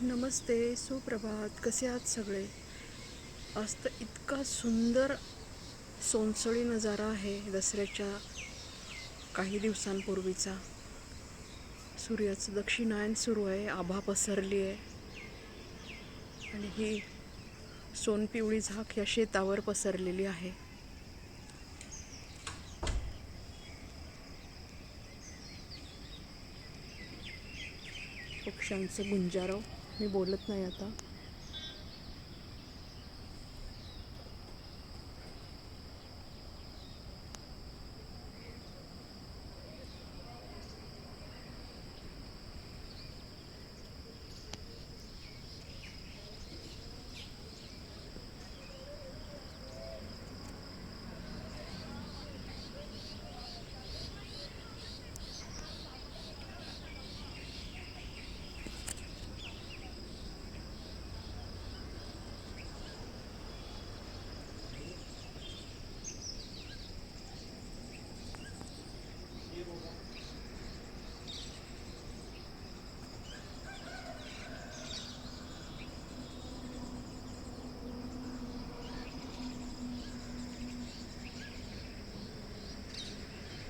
नमस्ते सुप्रभात. कसे आहात सगळे? आज तर इतका सुंदर सोनसळी नजारा आहे दसऱ्याच्या काही दिवसांपूर्वीचा. सूर्याचं दक्षिणायन सुरू आहे आभा पसरली आहे. आणि ही सोनपिवळी झाक या शेतावर पसरलेली आहे. पक्ष्यांचं गुंजारव. मी बोलत नाही आता.